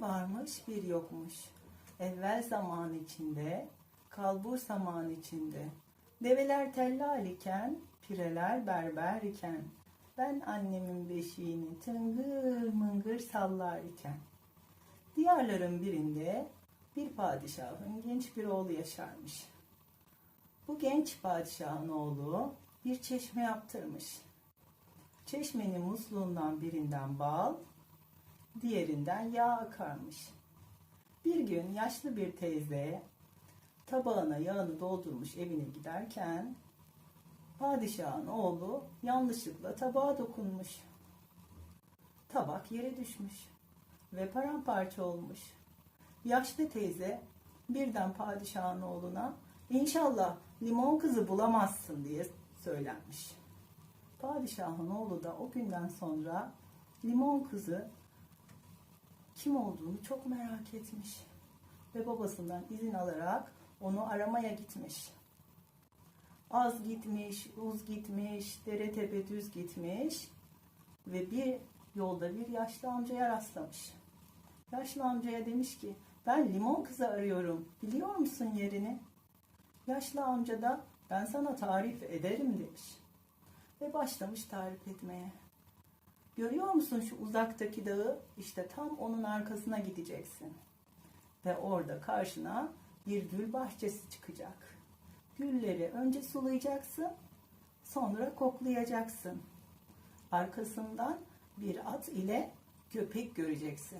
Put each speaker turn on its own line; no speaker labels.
Varmış bir yokmuş. Evvel zaman içinde, kalbur zaman içinde. Develer tellal iken, pireler berber iken. Ben annemin beşiğini tıngır mıngır sallar iken. Diyarların birinde bir padişahın genç bir oğlu yaşarmış. Bu genç padişahın oğlu bir çeşme yaptırmış. Çeşmenin musluğundan birinden bal, diğerinden yağ akarmış. Bir gün yaşlı bir teyze tabağına yağını doldurmuş evine giderken padişahın oğlu yanlışlıkla tabağa dokunmuş. Tabak yere düşmüş ve paramparça olmuş. Yaşlı teyze birden padişahın oğluna inşallah limon kızı bulamazsın diye söylenmiş. Padişahın oğlu da o günden sonra limon kızı kim olduğunu çok merak etmiş ve babasından izin alarak onu aramaya gitmiş. Az gitmiş, uz gitmiş, dere tepe düz gitmiş ve bir yolda bir yaşlı amcaya rastlamış. Yaşlı amcaya demiş ki ben limon kızı arıyorum biliyor musun yerini? Yaşlı amca da ben sana tarif ederim demiş. Ve başlamış tarif etmeye. Görüyor musun şu uzaktaki dağı? İşte tam onun arkasına gideceksin. Ve orada karşına bir gül bahçesi çıkacak. Gülleri önce sulayacaksın, sonra koklayacaksın. Arkasından bir at ile köpek göreceksin.